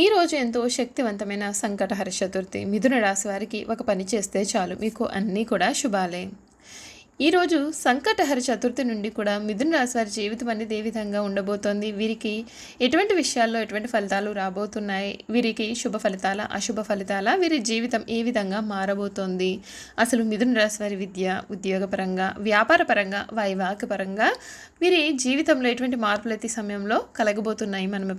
ఈరోజు ఎంతో శక్తివంతమైన సంకటహర చతుర్థి మిథున రాశి వారికి ఒక పని చేస్తే చాలు. మీకు అన్నీ కూడా శుభాలే. ఈరోజు సంకటహర చతుర్థి నుండి కూడా మిథున రాశి వారి జీవితం అనేది ఏ విధంగా ఉండబోతోంది? వీరికి ఎటువంటి విషయాల్లో ఎటువంటి ఫలితాలు రాబోతున్నాయి? వీరికి శుభ ఫలితాల అశుభ ఫలితాల? వీరి జీవితం ఏ విధంగా మారబోతోంది? అసలు మిథున రాశి వారి విద్య ఉద్యోగపరంగా వ్యాపారపరంగా వైవాహిక పరంగా వీరి జీవితంలో ఎటువంటి మార్పులు అయితే సమయంలో కలగబోతున్నాయి? మనం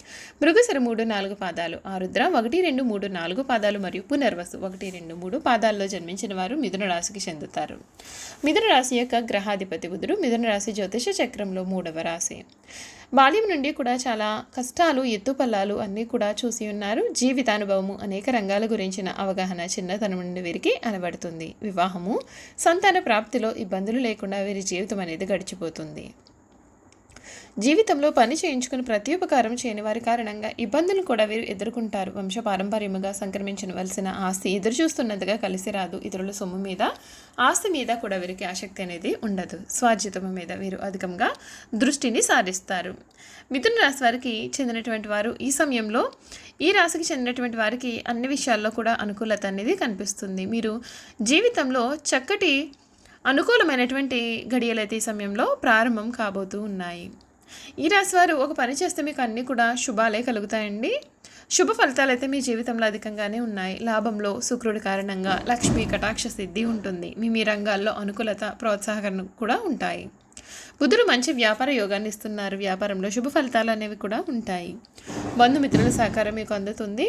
మృగశిర మూడు నాలుగు పాదాలు ఆరుద్ర ఒకటి రెండు మూడు నాలుగు పాదాలు మరియు పునర్వసు ఒకటి రెండు మూడు పాదాల్లో జన్మించిన వారు మిథున రాశికి చెందుతారు. మిథున రాశి యొక్క గ్రహాధిపతి బుధుడు మిథున రాశి జ్యోతిష చక్రంలో మూడవ రాశి. బాల్యం నుండి కూడా చాలా కష్టాలు ఎత్తుపల్లాలు అన్నీ కూడా చూసి ఉన్నారు. జీవితానుభవము అనేక రంగాల గురించిన అవగాహన చిన్నతనం నుండి వీరికి అనబడుతుంది వివాహము సంతాన ప్రాప్తిలో ఇబ్బందులు లేకుండా వీరి జీవితం అనేది గడిచిపోతుంది. జీవితంలో పని చేయించుకుని ప్రతి ఉపకారం చేయని వారి కారణంగా ఇబ్బందులు కూడా వీరు ఎదుర్కొంటారు. వంశ పారంపర్యముగా సంక్రమించవలసిన ఆస్తి ఎదురు చూస్తున్నదిగా కలిసి రాదు. ఇతరుల సొమ్ము మీద ఆస్తి మీద కూడా వీరికి ఆసక్తి అనేది ఉండదు. స్వార్జితము మీద వీరు అధికంగా దృష్టిని సారిస్తారు. మిథున రాశి వారికి చెందినటువంటి వారు ఈ సమయంలో ఈ రాశికి చెందినటువంటి వారికి అన్ని విషయాల్లో కూడా అనుకూలత అనేది కనిపిస్తుంది. మీరు జీవితంలో చక్కటి అనుకూలమైనటువంటి గడియలైతే ఈ సమయంలో ప్రారంభం కాబోతూ ఉన్నాయి. ఈ రాశి వారు ఒక పని చేస్తే మీకు అన్నీ కూడా శుభాలే కలుగుతాయండి. శుభ ఫలితాలు అయితే మీ జీవితంలో అధికంగానే ఉన్నాయి. లాభంలో శుక్రుడి కారణంగా లక్ష్మీ కటాక్ష సిద్ధి ఉంటుంది. మీ మీ రంగాల్లో అనుకూలత ప్రోత్సాహకరణ కూడా ఉంటాయి. బుధుడు మంచి వ్యాపార యోగాన్ని ఇస్తున్నారు. వ్యాపారంలో శుభ ఫలితాలు అనేవి కూడా ఉంటాయి. బంధుమిత్రుల సహకారం మీకు అందుతుంది.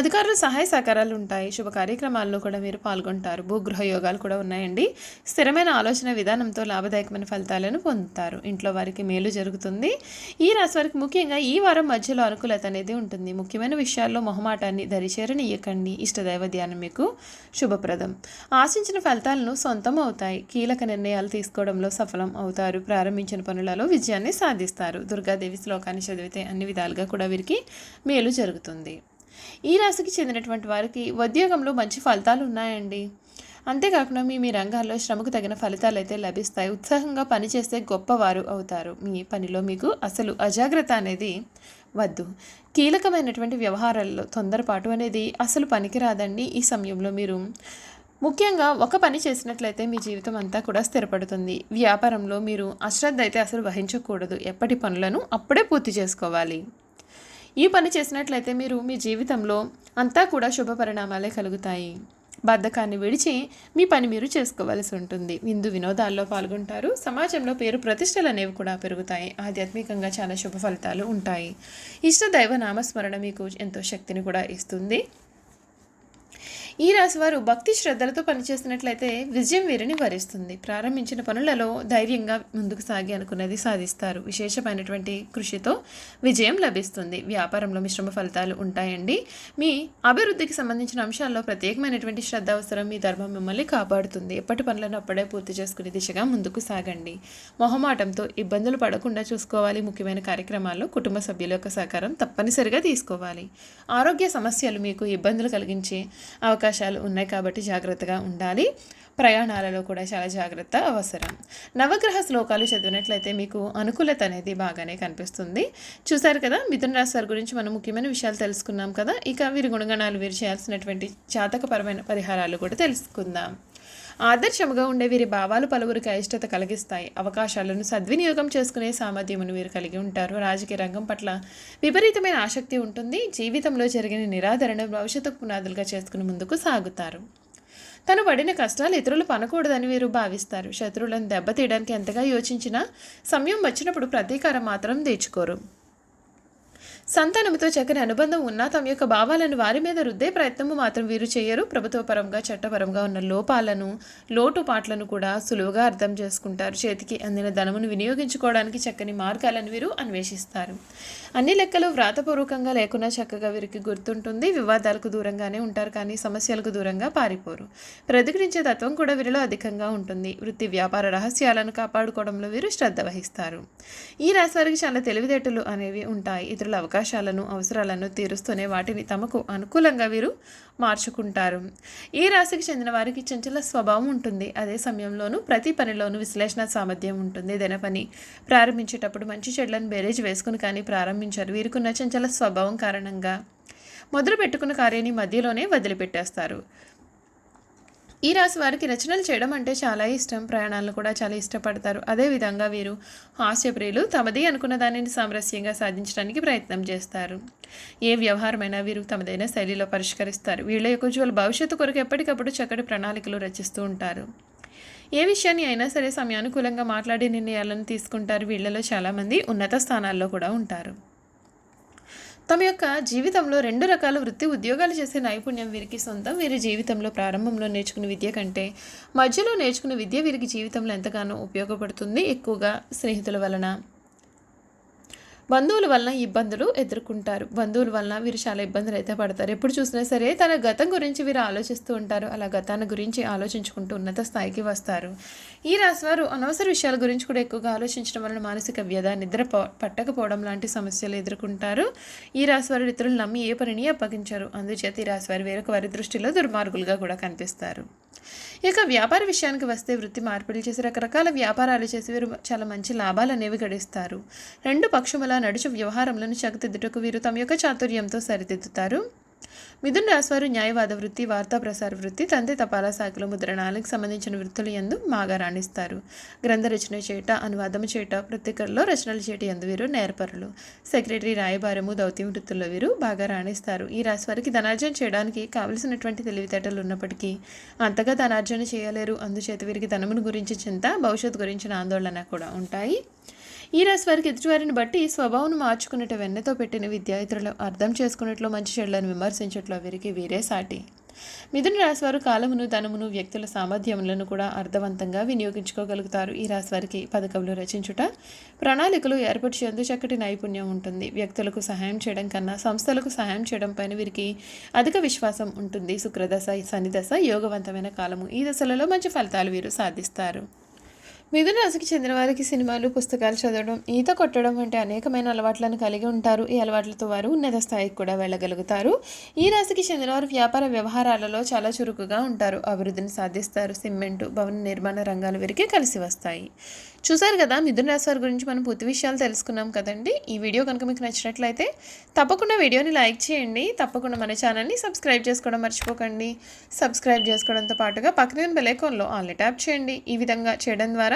అధికారుల సహాయ సహకారాలు ఉంటాయి. శుభ కార్యక్రమాల్లో కూడా మీరు పాల్గొంటారు. భూగృహ యోగాలు కూడా ఉన్నాయండి. స్థిరమైన ఆలోచన విధానంతో లాభదాయకమైన ఫలితాలను పొందుతారు. ఇంట్లో వారికి మేలు జరుగుతుంది. ఈ రాశి వారికి ముఖ్యంగా ఈ వారం మధ్యలో అనుకూలత అనేది ఉంటుంది. ముఖ్యమైన విషయాల్లో మొహమాటాన్ని దరిచేరనియకండి. ఇష్టదైవ ధ్యానం మీకు శుభప్రదం. ఆశించిన ఫలితాలను సొంతం అవుతాయి. కీలక నిర్ణయాలు తీసుకోవడంలో సఫలం అవుతారు. ప్రారంభించిన పనులలో విజయాన్ని సాధిస్తారు. దుర్గాదేవి శ్లోకాన్ని చదివితే అన్ని విధాలుగా కూడా వీరికి మేలు జరుగుతుంది. ఈ రాశికి చెందినటువంటి వారికి ఉద్యోగంలో మంచి ఫలితాలు ఉన్నాయండి. అంతేకాకుండా మీ మీ రంగాల్లో శ్రమకు తగిన ఫలితాలు అయితే లభిస్తాయి. ఉత్సాహంగా పనిచేస్తే గొప్పవారు అవుతారు. మీ పనిలో మీకు అసలు అజాగ్రత్త అనేది వద్దు. కీలకమైనటువంటి వ్యవహారాల్లో తొందరపాటు అనేది అసలు పనికిరాదండి. ఈ సమయంలో మీరు ముఖ్యంగా ఒక పని చేసినట్లయితే మీ జీవితం అంతా కూడా స్థిరపడుతుంది. వ్యాపారంలో మీరు అశ్రద్ధ అయితే అసలు వహించకూడదు. ఎప్పటి పనులను అప్పుడే పూర్తి చేసుకోవాలి. ఈ పని చేసినట్లయితే మీరు మీ జీవితంలో అంతా కూడా శుభ పరిణామాలే కలుగుతాయి. బద్ధకాన్ని విడిచి మీ పని మీరు చేసుకోవాల్సి ఉంటుంది. విందు వినోదాల్లో పాల్గొంటారు. సమాజంలో పేరు ప్రతిష్టలు అనేవి కూడా పెరుగుతాయి. ఆధ్యాత్మికంగా చాలా శుభ ఫలితాలు ఉంటాయి. ఇష్ట దైవ నామస్మరణ మీకు ఎంతో శక్తిని కూడా ఇస్తుంది. ఈ రాశివారు భక్తి శ్రద్ధలతో పనిచేసినట్లయితే విజయం వీరిని వరిస్తుంది. ప్రారంభించిన పనులలో ధైర్యంగా ముందుకు సాగి అనుకున్నది సాధిస్తారు. విశేషమైనటువంటి కృషితో విజయం లభిస్తుంది. వ్యాపారంలో మిశ్రమ ఫలితాలు ఉంటాయండి. మీ అభివృద్ధికి సంబంధించిన అంశాల్లో ప్రత్యేకమైనటువంటి శ్రద్ధ అవసరం. మీ ధర్మం మిమ్మల్ని కాపాడుతుంది. ఎప్పటి పనులను అప్పుడే పూర్తి చేసుకునే దిశగా ముందుకు సాగండి. మొహమాటంతో ఇబ్బందులు పడకుండా చూసుకోవాలి. ముఖ్యమైన కార్యక్రమాల్లో కుటుంబ సభ్యుల యొక్క సహకారం తప్పనిసరిగా తీసుకోవాలి. ఆరోగ్య సమస్యలు మీకు ఇబ్బందులు కలిగించే అవకాశం అవకాశాలు ఉన్నాయి కాబట్టి జాగ్రత్తగా ఉండాలి. ప్రయాణాలలో కూడా చాలా జాగ్రత్త అవసరం. నవగ్రహ శ్లోకాలు చదివినట్లయితే మీకు అనుకూలత అనేది బాగానే కనిపిస్తుంది. చూశారు కదా మిథున రాశి వారి గురించి మనం ముఖ్యమైన విషయాలు తెలుసుకున్నాం కదా ఇక వీరి గుణగణాలు వీరు చేయాల్సినటువంటి జాతకపరమైన పరిహారాలు కూడా తెలుసుకుందాం. ఆదర్శముగా ఉండే వీరి భావాలు పలువురికి అయిష్టత కలిగిస్తాయి. అవకాశాలను సద్వినియోగం చేసుకునే సామర్థ్యమును వీరు కలిగి ఉంటారు. రాజకీయ రంగం పట్ల విపరీతమైన ఆసక్తి ఉంటుంది. జీవితంలో జరిగిన నిరాదరణ భవిష్యత్తు పునాదులుగా చేసుకుని ముందుకు సాగుతారు. తను పడిన కష్టాలు ఇతరులు పనకూడదని వీరు భావిస్తారు. శత్రువులను దెబ్బతీయడానికి ఎంతగా యోచించినా సమయం వచ్చినప్పుడు ప్రతీకారం మాత్రం తీర్చుకోరు. సంతానంతో చక్కని అనుబంధం ఉన్నా తమ యొక్క భావాలను వారి మీద రుద్దే ప్రయత్నము మాత్రం వీరు చేయరు. ప్రభుత్వపరంగా చట్టపరంగా ఉన్న లోపాలను లోటుపాట్లను కూడా సులువుగా అర్థం చేసుకుంటారు. చేతికి అందిన ధనమును వినియోగించుకోవడానికి చక్కని మార్గాలను వీరు అన్వేషిస్తారు. అన్ని లెక్కలు వ్రాతపూర్వకంగా లేకున్నా చక్కగా వీరికి గుర్తుంటుంది. వివాదాలకు దూరంగానే ఉంటారు కానీ సమస్యలకు దూరంగా పారిపోరు. ప్రతిఘటించే తత్వం కూడా వీరిలో అధికంగా ఉంటుంది. వృత్తి వ్యాపార రహస్యాలను కాపాడుకోవడంలో వీరు శ్రద్ధ వహిస్తారు. ఈ రాశి వారికి చాలా తెలివితేటలు అనేవి ఉంటాయి. ఇతరుల అవకాశం అవకాశాలను అవసరాలను తీరుస్తూనే వాటిని తమకు అనుకూలంగా వీరు మార్చుకుంటారు. ఈ రాశికి చెందిన వారికి చంచల స్వభావం ఉంటుంది. అదే సమయంలోనూ ప్రతి పనిలోనూ విశ్లేషణ సామర్థ్యం ఉంటుంది. ఏదైనా పని ప్రారంభించేటప్పుడు మంచి చెడ్లను బేరేజ్ వేసుకుని కానీ ప్రారంభించారు. వీరికున్న చంచల స్వభావం కారణంగా మొదలు పెట్టుకున్న కార్యాన్ని మధ్యలోనే వదిలిపెట్టేస్తారు. ఈ రాశి వారికి రచనలు చేయడం అంటే చాలా ఇష్టం. ప్రయాణాలను కూడా చాలా ఇష్టపడతారు. అదేవిధంగా వీరు హాస్యప్రియులు తమది అనుకున్న దానిని సామరస్యంగా సాధించడానికి ప్రయత్నం చేస్తారు. ఏ వ్యవహారమైనా వీరు తమదైన శైలిలో పరిష్కరిస్తారు. వీళ్ళ యొక్క ఉజ్వల భవిష్యత్తు కొరకు ఎప్పటికప్పుడు చక్కటి ప్రణాళికలు రచిస్తూ ఉంటారు. ఏ విషయాన్ని అయినా సరే సమయానుకూలంగా మాట్లాడే నిర్ణయాలను తీసుకుంటారు. వీళ్ళలో చాలామంది ఉన్నత స్థానాల్లో కూడా ఉంటారు. తమ యొక్క జీవితంలో రెండు రకాల వృత్తి ఉద్యోగాలు చేసే నైపుణ్యం వీరికి సొంతం. వీరి జీవితంలో ప్రారంభంలో నేర్చుకున్న విద్య కంటే మధ్యలో నేర్చుకున్న విద్య వీరికి జీవితంలో ఎంతగానో ఉపయోగపడుతుంది. ఎక్కువగా స్నేహితుల వలన. బంధువుల వలన ఇబ్బందులు ఎదుర్కొంటారు. బంధువుల వలన వీరు చాలా ఇబ్బందులు అయితే పడతారు. ఎప్పుడు చూసినా సరే తన గతం గురించి వీరు ఆలోచిస్తూ ఉంటారు. అలా గతాన్ని గురించి ఆలోచించుకుంటూ ఉన్నత స్థాయికి వస్తారు. ఈ రాశివారు అనవసర విషయాల గురించి కూడా ఎక్కువగా ఆలోచించడం వలన మానసిక వ్యధ నిద్ర పట్టకపోవడం లాంటి సమస్యలు ఎదుర్కొంటారు. ఈ రాశివారు ఇతరులు నమ్మి ఏ పనిని అప్పగించారు. అందుచేత ఈ రాశివారు వేరొక వారి దృష్టిలో దుర్మార్గులుగా కూడా కనిపిస్తారు. ఇక వ్యాపార విషయానికి వస్తే వృత్తి మార్పిడి చేసి రకరకాల వ్యాపారాలు చేసి వీరు చాలా మంచి లాభాలు అనేవి గడిస్తారు. రెండు పక్షముల నడుచు వ్యవహారంలోని చక్కదిద్దుటకు వీరు తమ యొక్క చాతుర్యంతో సరిదిద్దుతారు. మిథున్ రాశివారు న్యాయవాద వృత్తి వార్తా ప్రసార వృత్తి తండ్రి తపాలా శాఖలు ముద్రణాలకు సంబంధించిన వృత్తులు ఎందు మాగా రాణిస్తారు. గ్రంథ రచన చేట అనువాదం చేట పత్రికల్లో రచనలు చేట ఎందు వీరు నేర్పరులు. సెక్రటరీ రాయబారము దౌత్యం వృత్తుల్లో వీరు బాగా రాణిస్తారు. ఈ రాశి వారికి ధనార్జన చేయడానికి కావలసినటువంటి తెలివితేటలు ఉన్నప్పటికీ అంతగా ధనార్జన చేయలేరు. అందుచేత వీరికి ధనమును గురించి చింత భవిష్యత్తు గురించిన ఆందోళన కూడా ఉంటాయి. ఈ రాశి వారికి ఎదుటివారిని బట్టి స్వభావం మార్చుకునేట వెన్నతో పెట్టిన విద్యార్థులు అర్థం చేసుకున్నట్లు మంచి చెడులను విమర్శించట్లో వీరికి వీరే సాటి. మిథున రాశి వారు కాలమును ధనమును వ్యక్తుల సామర్థ్యములను కూడా అర్థవంతంగా వినియోగించుకోగలుగుతారు. ఈ రాశి వారికి పథకములు రచించుట ప్రణాళికలు ఏర్పరిచేందు చక్కటి నైపుణ్యం ఉంటుంది. వ్యక్తులకు సహాయం చేయడం కన్నా సంస్థలకు సహాయం చేయడం పైన వీరికి అధిక విశ్వాసం ఉంటుంది. శుక్రదశ శనిదశ యోగవంతమైన కాలము. ఈ దశలలో మంచి ఫలితాలు వీరు సాధిస్తారు. మిథున రాశికి చెందిన వారికి సినిమాలు పుస్తకాలు చదవడం ఈత కొట్టడం వంటి అనేకమైన అలవాట్లను కలిగి ఉంటారు. ఈ అలవాట్లతో వారు ఉన్నత స్థాయికి కూడా వెళ్ళగలుగుతారు. ఈ రాశికి చెందిన వారు వ్యాపార వ్యవహారాలలో చాలా చురుకుగా ఉంటారు. అభివృద్ధిని సాధిస్తారు. సిమెంటు భవన నిర్మాణ రంగాలు వీరికి కలిసి వస్తాయి. చూసారు కదా మిథున రాశి వారి గురించి మనం పూర్తి విషయాలు తెలుసుకున్నాం కదండి. ఈ వీడియో కనుక మీకు నచ్చినట్లయితే తప్పకుండా వీడియోని లైక్ చేయండి. తప్పకుండా మన ఛానల్ని సబ్స్క్రైబ్ చేసుకోవడం మర్చిపోకండి. సబ్స్క్రైబ్ చేసుకోవడంతో పాటుగా పక్కన బెలైకాన్లో ఆల్ని ట్యాప్ చేయండి. ఈ విధంగా చేయడం ద్వారా